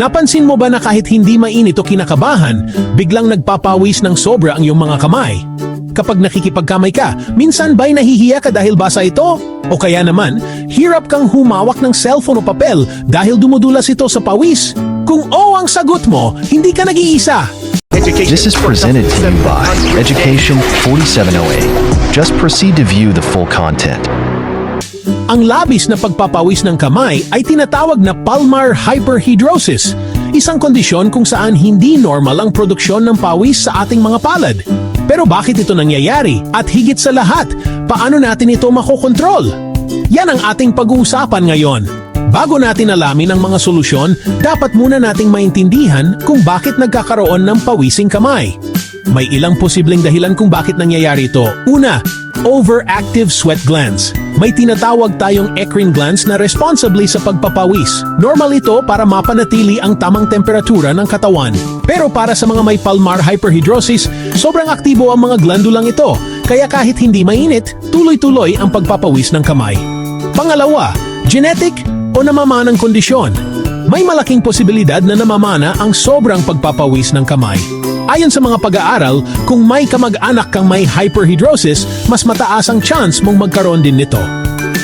Napansin mo ba na kahit hindi mainit o kinakabahan, biglang nagpapawis ng sobra ang iyong mga kamay? Kapag nakikipagkamay ka, minsan ba'y nahihiya ka dahil basa ito? O kaya naman, hirap kang humawak ng cellphone o papel dahil dumudulas ito sa pawis? Kung oo ang sagot mo, hindi ka nag-iisa. This is presented to you by Education 4708. Just proceed to view the full content. Ang labis na pagpapawis ng kamay ay tinatawag na palmar hyperhidrosis, isang kondisyon kung saan hindi normal ang produksyon ng pawis sa ating mga palad. Pero bakit ito nangyayari? At higit sa lahat, paano natin ito makokontrol? Yan ang ating pag-uusapan ngayon. Bago natin alamin ang mga solusyon, dapat muna nating maintindihan kung bakit nagkakaroon ng pawising kamay. May ilang posibleng dahilan kung bakit nangyayari ito. Una, overactive sweat glands. May tinatawag tayong eccrine glands na responsibly sa pagpapawis. Normal ito para mapanatili ang tamang temperatura ng katawan. Pero para sa mga may palmar hyperhidrosis, sobrang aktibo ang mga glandulang ito. Kaya kahit hindi mainit, tuloy-tuloy ang pagpapawis ng kamay. Pangalawa, genetic o namamanang kondisyon. May malaking posibilidad na namamana ang sobrang pagpapawis ng kamay. Ayon sa mga pag-aaral, kung may kamag-anak kang may hyperhidrosis, mas mataas ang chance mong magkaroon din nito.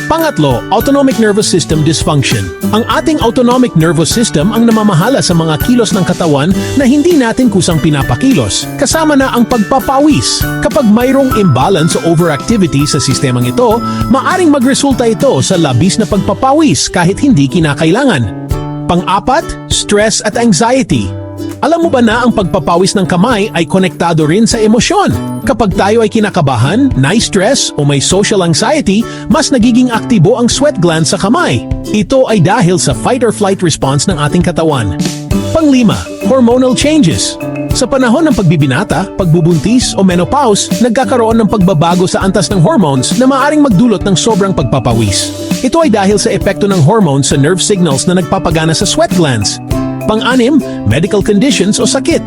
Pangatlo, autonomic nervous system dysfunction. Ang ating autonomic nervous system ang namamahala sa mga kilos ng katawan na hindi natin kusang pinapakilos, kasama na ang pagpapawis. Kapag mayroong imbalance o overactivity sa sistemang ito, maaring magresulta ito sa labis na pagpapawis kahit hindi kinakailangan. Pang-apat, stress at anxiety. Alam mo ba na ang pagpapawis ng kamay ay konektado rin sa emosyon? Kapag tayo ay kinakabahan, na-stress o may social anxiety, mas nagiging aktibo ang sweat glands sa kamay. Ito ay dahil sa fight or flight response ng ating katawan. Panglima, hormonal changes. Sa panahon ng pagbibinata, pagbubuntis o menopause, nagkakaroon ng pagbabago sa antas ng hormones na maaring magdulot ng sobrang pagpapawis. Ito ay dahil sa epekto ng hormones sa nerve signals na nagpapagana sa sweat glands. Pang-anim, medical conditions o sakit.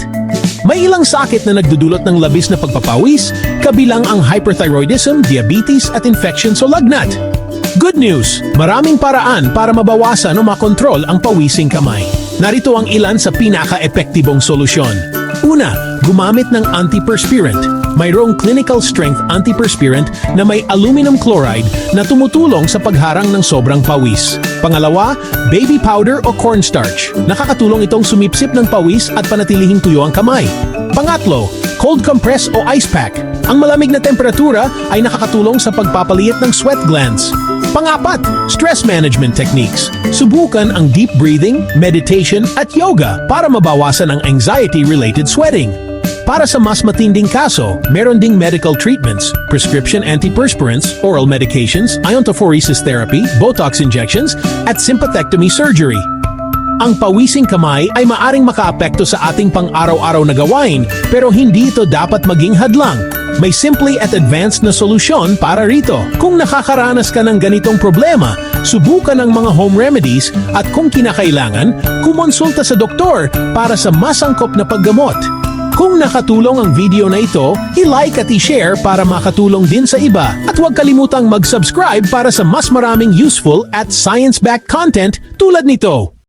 May ilang sakit na nagdudulot ng labis na pagpapawis, kabilang ang hyperthyroidism, diabetes at infection sa lagnat. Good news! Maraming paraan para mabawasan o makontrol ang pawising kamay. Narito ang ilan sa pinaka-epektibong solusyon. Una, gumamit ng antiperspirant. Mayroong clinical strength antiperspirant na may aluminum chloride na tumutulong sa pagharang ng sobrang pawis. Pangalawa, baby powder o cornstarch. Nakakatulong itong sumipsip ng pawis at panatilihing tuyo ang kamay. Pangatlo, cold compress o ice pack. Ang malamig na temperatura ay nakakatulong sa pagpapaliit ng sweat glands. Pangapat, stress management techniques. Subukan ang deep breathing, meditation at yoga para mabawasan ang anxiety-related sweating. Para sa mas matinding kaso, meron ding medical treatments, prescription antiperspirants, oral medications, iontophoresis therapy, botox injections, at sympathectomy surgery. Ang pawising kamay ay maaring makaapekto sa ating pang-araw-araw na gawain pero hindi ito dapat maging hadlang. May simple at advanced na solusyon para rito. Kung nakakaranas ka ng ganitong problema, subukan ang mga home remedies at kung kinakailangan, kumonsulta sa doktor para sa masangkop na paggamot. Kung nakatulong ang video na ito, i-like at i-share para makatulong din sa iba. At huwag kalimutang mag-subscribe para sa mas maraming useful at science-backed content tulad nito.